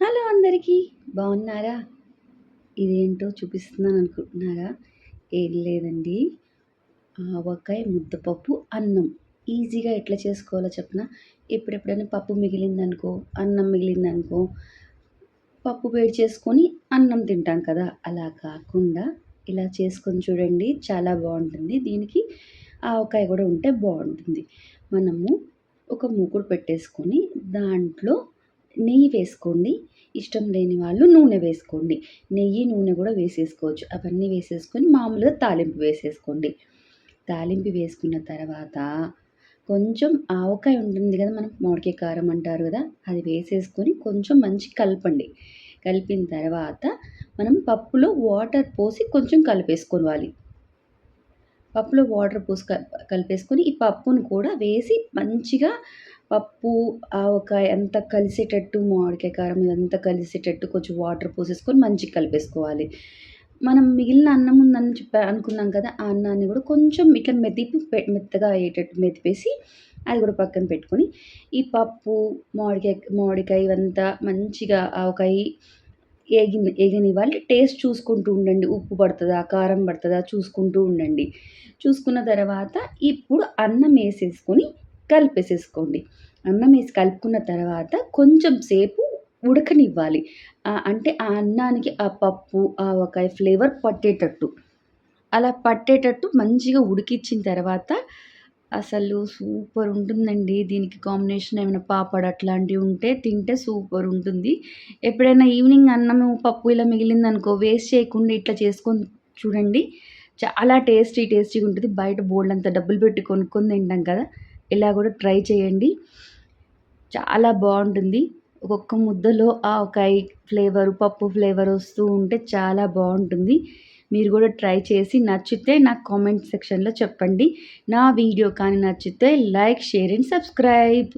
Hello అందరికీ బాగున్నారా? ఇదేంటో చూపిస్తున్నాను అనుకుంటున్నారా? ఏం లేదండి. ఆవకాయ ముద్దపప్పు అన్నం. ఈజీగా ఎట్లా చేసుకోవాలో చెప్పిన? ఎప్పుడెప్పుడైనా పప్పు మిగిలిందనుకో అన్నం మిగిలిందనుకో పప్పు వేడి చేసుకొని అన్నం తింటాం కదా. అలా కాకుండా ఇలా చేసుకొని చూడండి చాలా బాగుంటుంది. దీనికి ఆవకాయ కూడా ఉంటే బాగుంటుంది. మనము ఒక మూకుడు పెట్టేసుకొని దాంట్లో నెయ్యి వేసుకోండి. ఇష్టం లేని వాళ్ళు నూనె వేసుకోండి. నెయ్యి నూనె కూడా వేసేసుకోవచ్చు. అవన్నీ వేసేసుకొని మామూలుగా తాలింపు వేసేసుకోండి. తాలింపు వేసుకున్న తర్వాత కొంచెం ఆవకాయ ఉంటుంది కదా మనం మామిడికాయ కారం అంటారు కదా అది వేసేసుకొని కొంచెం మంచి కలపండి. కలిపిన తర్వాత మనం పప్పులో వాటర్ పోసి కొంచెం కలిపేసుకోవాలి. పప్పులో వాటర్ పోసి కలిపేసుకొని ఈ పప్పును కూడా వేసి మంచిగా పప్పు ఆవకాయ అంతా కలిసేటట్టు మామిడికాయ కారం ఇదంతా కలిసేటట్టు కొంచెం వాటర్ పోసేసుకొని మంచిగా కలిపేసుకోవాలి. మనం మిగిలిన అన్నం ఉందని చెప్పా అనుకున్నాం కదా ఆ అన్నాన్ని కూడా కొంచెం ఇట్లా మెతిపి మెత్తగా అయ్యేటట్టు మెతిపేసి అది కూడా పక్కన పెట్టుకొని ఈ పప్పు మామిడికాయ మామిడికాయ ఇవంతా మంచిగా ఆవకాయ ఏగిన ఏగనివ్వాలి. టేస్ట్ చూసుకుంటూ ఉండండి. ఉప్పు పడుతుందా కారం పడుతుందా చూసుకుంటూ ఉండండి. చూసుకున్న తర్వాత ఇప్పుడు అన్నం వేసేసుకొని కలిపేసేసుకోండి. అన్నం వేసి కలుపుకున్న తర్వాత కొంచెం సేపు ఉడకనివ్వాలి. అంటే ఆ అన్నానికి ఆ పప్పు ఆవకాయ ఫ్లేవర్ పట్టేటట్టు. అలా పట్టేటట్టు మంచిగా ఉడికించిన తర్వాత అసలు సూపర్ ఉంటుందండి. దీనికి కాంబినేషన్ ఏమైనా పాపడ్ అట్లాంటివి ఉంటే తింటే సూపర్ ఉంటుంది. ఎప్పుడైనా ఈవినింగ్ అన్నము పప్పు ఇలా మిగిలిందనుకో వేస్ట్ చేయకుండా ఇట్లా చేసుకొని చూడండి. చాలా టేస్టీ టేస్టీగా ఉంటుంది. బయట బోల్డ్ అంత డబ్బులు పెట్టి కొనుక్కొని తింటాం కదా. ఇలా కూడా ట్రై చేయండి. చాలా బాగుంటుంది. ఒక్కొక్క ముద్దలో ఆ ఒక ఫ్లేవర్ పప్పు ఫ్లేవర్ వస్తూ ఉంటే చాలా బాగుంటుంది. మీరు కూడా ట్రై చేసి నచ్చితే నాకు కామెంట్ సెక్షన్లో చెప్పండి. నా వీడియో కానీ నచ్చితే లైక్ షేర్ అండ్ సబ్స్క్రైబ్.